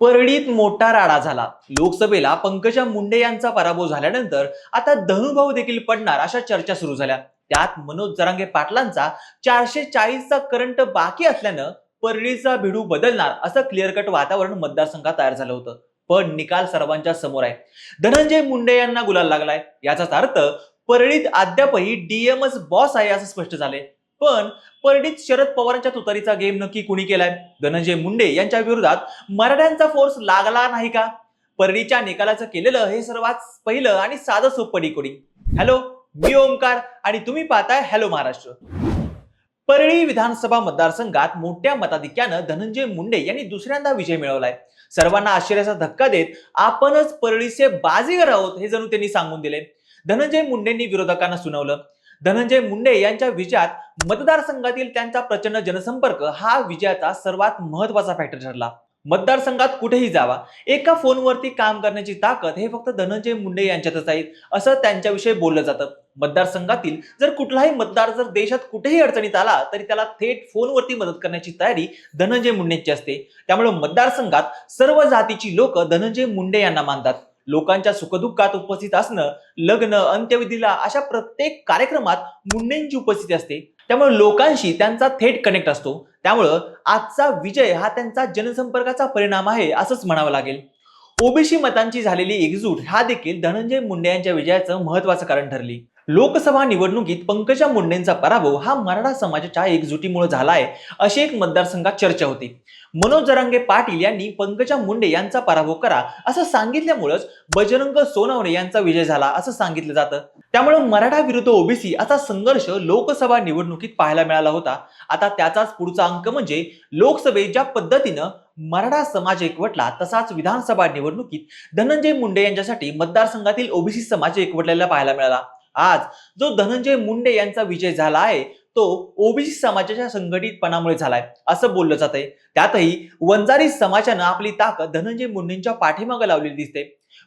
परळीत मोठा राडा झाला. लोकसभेला पंकजा मुंडे यांचा पराभव झाल्यानंतर आता धनुभाऊ देखील पडणार अशा चर्चा सुरू झाल्या. त्यात मनोज जरांगे पाटलांचा चारशे चाळीसचा करंट बाकी असल्यानं परळीचा भिडू बदलणार असं क्लिअर कट वातावरण मतदारसंघात तयार झालं होतं. पण निकाल सर्वांच्या समोर आहे. धनंजय मुंडे यांना गुलाल लागलाय. याचाच अर्थ परळीत अद्यापही डीएमएस बॉस आहे असं स्पष्ट झाले पण परडीत शरद पवारांच्या तुतारीचा गेम नक्की कुणी केलाय? धनंजय मुंडे यांच्या विरोधात मराठ्यांचा फोर्स लागला नाही का? परळीच्या निकालाचं केलेलं हे सर्वात पहिलं आणि साधं सोपं डिकोडिंग हॅलो मी ओमकार आणि तुम्ही पाहताय हॅलो महाराष्ट्र. परळी विधानसभा मतदारसंघात मोठ्या मताधिक्यानं धनंजय मुंडे यांनी दुसऱ्यांदा विजय मिळवलाय. सर्वांना आश्चर्याचा धक्का देत आपणच परळीचे बाजीगर आहोत हे जणू त्यांनी सांगून दिले. धनंजय मुंडेंनी विरोधकांना सुनावलं. धनंजय मुंडे यांच्या विजयात मतदारसंघातील त्यांचा प्रचंड जनसंपर्क हा विजयाचा सर्वात महत्त्वाचा फॅक्टर ठरला. मतदारसंघात कुठेही जावा एका फोनवरती काम करण्याची ताकद हे फक्त धनंजय मुंडे यांच्यातच आहे असं त्यांच्याविषयी बोललं जातं. मतदारसंघातील जर कुठलाही मतदार जर देशात कुठेही अडचणीत आला तरी त्याला थेट फोनवरती मदत करण्याची तयारी धनंजय मुंडेंची असते. त्यामुळे मतदारसंघात सर्व जातीची लोक धनंजय मुंडे यांना मानतात. लोकांच्या सुखदुःखात उपस्थित असणं लग्न अंत्यविधीला अशा प्रत्येक कार्यक्रमात मुंडेंची उपस्थिती असते. त्यामुळे लोकांशी त्यांचा थेट कनेक्ट असतो. त्यामुळं आजचा विजय हा त्यांचा जनसंपर्काचा परिणाम आहे असंच म्हणावं लागेल. ओबीसी मतांची झालेली एकजूट हा देखील धनंजय मुंडे यांच्या विजयाचं महत्वाचं कारण ठरली. लोकसभा निवडणुकीत पंकजा मुंडेंचा पराभव हा मराठा समाजाच्या एकजुटीमुळे झाला आहे अशी एक मतदारसंघात चर्चा होती. मनोज जरांगे पाटील यांनी पंकजा मुंडे यांचा पराभव करा असं सांगितल्यामुळेच बजरंग सोनवणे यांचा विजय झाला असं सांगितलं जातं. त्यामुळे मराठा विरुद्ध ओबीसी असा संघर्ष लोकसभा निवडणुकीत पाहायला मिळाला होता. आता त्याचाच पुढचा अंक म्हणजे लोकसभेत ज्या पद्धतीनं मराठा समाज एकवटला तसाच विधानसभा निवडणुकीत धनंजय मुंडे यांच्यासाठी मतदारसंघातील ओबीसी समाज एकवटलेला पाहायला मिळाला. आज जो धनंजय मुंडे यांचा विजय झाला आहे तो ओबीसी समाजाच्या संघटितपणामुळे झालाय असं बोललं जात आहे त्यातही वंजारी समाजानं आपली ताकद धनंजय मुंडेंच्या पाठीमागे लावलेली दिसते.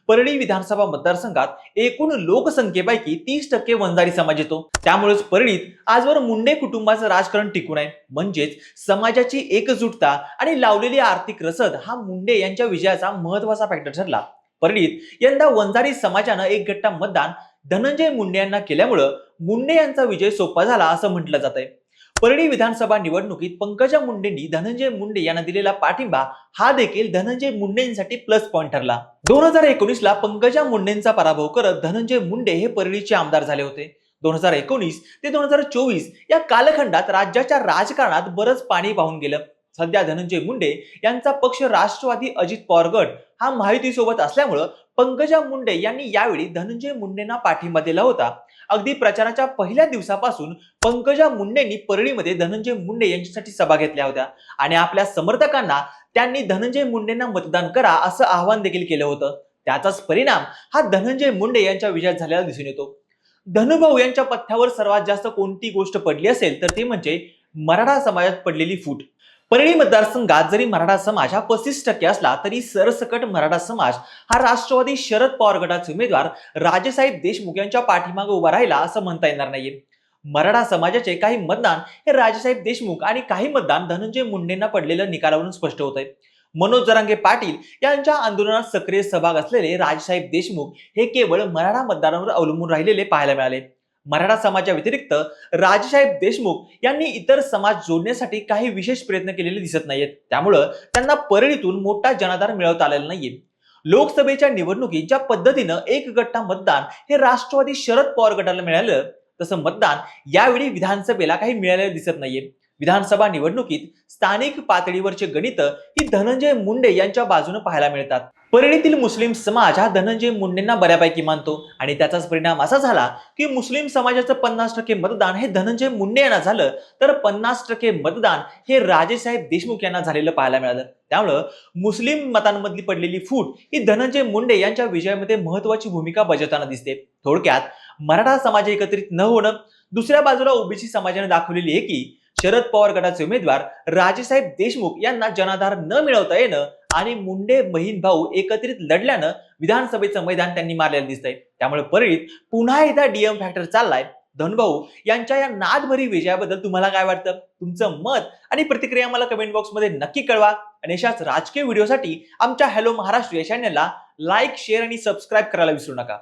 परळी विधानसभा मतदारसंघात एकूण लोकसंख्येपैकी तीस टक्के वंजारी समाज येतो. त्यामुळेच परळीत आजवर मुंडे कुटुंबाचं राजकारण टिकून आहे. म्हणजेच समाजाची एकजुटता आणि लावलेली आर्थिक रसद हा मुंडे यांच्या विजयाचा महत्त्वाचा फॅक्टर ठरला. परळीत यंदा वंजारी समाजानं एक गट्टा मतदान धनंजय मुंडे यांना केल्यामुळं मुंडे यांचा विजय सोपा झाला असं म्हटलं जात आहे परळी विधानसभा निवडणुकीत पंकजा मुंडेंनी धनंजय मुंडे यांना दिलेला पाठिंबा हा देखील धनंजय मुंडेंसाठी प्लस पॉईंट ठरला. दोन हजार एकोणीस ला पंकजा मुंडेंचा पराभव करत धनंजय मुंडे हे परळीचे आमदार झाले होते. दोन हजार एकोणीस ते दोन हजार चोवीस या कालखंडात राज्याच्या राजकारणात बरंच पाणी पाहून गेलं. सध्या धनंजय मुंडे यांचा पक्ष राष्ट्रवादी अजित पवार गट हा माहितीसोबत असल्यामुळं पंकजा मुंडे यांनी यावेळी धनंजय मुंडेंना पाठिंबा दिला होता. अगदी प्रचाराच्या पहिल्या दिवसापासून पंकजा मुंडेंनी परळीमध्ये धनंजय मुंडे यांच्यासाठी सभा घेतल्या होत्या. आणि आपल्या समर्थकांना त्यांनी धनंजय मुंडेंना मतदान करा असं आवाहन देखील केलं होतं. त्याचाच परिणाम हा धनंजय मुंडे यांच्या विजयात झालेला दिसून येतो. धनुभाऊ यांच्या पथ्यावर सर्वात जास्त कोणती गोष्ट पडली असेल तर ती म्हणजे मराठा समाजात पडलेली फूट. परळी मतदारसंघात जरी मराठा समाज हा पस्तीस टक्के असला तरी सरसकट मराठा समाज हा राष्ट्रवादी शरद पवार गटाचे उमेदवार राजेसाहेब देशमुख यांच्या पाठीमागे उभा राहिला असं म्हणता येणार नाहीये. मराठा समाजाचे काही मतदान हे राजेसाहेब देशमुख आणि काही मतदान धनंजय मुंडेंना पडलेलं निकालावरून स्पष्ट होत आहे मनोज जरांगे पाटील यांच्या आंदोलनात सक्रिय सहभाग असलेले राजसाहेब देशमुख हे केवळ मराठा मतदारांवर अवलंबून राहिलेले पाहायला मिळाले. मराठा समाजा व्यतिरिक्त राजसाहेब देशमुख यांनी इतर समाज जोडण्यासाठी काही विशेष प्रयत्न केलेले दिसत नाहीयेत. त्यामुळं त्यांना परळीतून मोठा जनाधार मिळवता आलेला नाहीये. लोकसभेच्या निवडणुकीत ज्या पद्धतीनं एक गट्टा मतदान हे राष्ट्रवादी शरद पवार गटाला मिळालं तसं मतदान यावेळी विधानसभेला काही मिळालेलं दिसत नाहीये. विधानसभा निवडणुकीत स्थानिक पातळीवरचे गणित ही धनंजय मुंडे यांच्या बाजूने पाहायला मिळतात. परळीतील मुस्लिम समाज हा धनंजय मुंडेंना बऱ्यापैकी मानतो. आणि त्याचाच परिणाम असा झाला की मुस्लिम समाजाचं पन्नास टक्के मतदान हे धनंजय मुंडे यांना झालं. तर पन्नास टक्के मतदान हे राजेसाहेब देशमुख यांना झालेलं पाहायला मिळालं. त्यामुळं मुस्लिम मतांमधली पडलेली फूट ही धनंजय मुंडे यांच्या विजयामध्ये महत्वाची भूमिका बजावताना दिसते. थोडक्यात मराठा समाज एकत्रित न होणं दुसऱ्या बाजूला ओबीसी समाजाने दाखवलेली आहे की शरद पवार गटाचे उमेदवार राजेसाहेब देशमुख यांना जनाधार न मिळवता येणं आणि मुंडे बहीण भाऊ एकत्रित लढल्यानं विधानसभेचं मैदान त्यांनी मारलेलं दिसतंय. त्यामुळे परळीत पुन्हा एकदा डीएम फॅक्टर चाललाय. धनभाऊ यांच्या या नादभरी विजयाबद्दल तुम्हाला काय वाटतं? तुमचं मत आणि प्रतिक्रिया मला कमेंट बॉक्समध्ये नक्की कळवा. आणि अशाच राजकीय व्हिडिओसाठी आमच्या हॅलो महाराष्ट्र या चॅनलला लाईक शेअर आणि सबस्क्राईब करायला विसरू नका.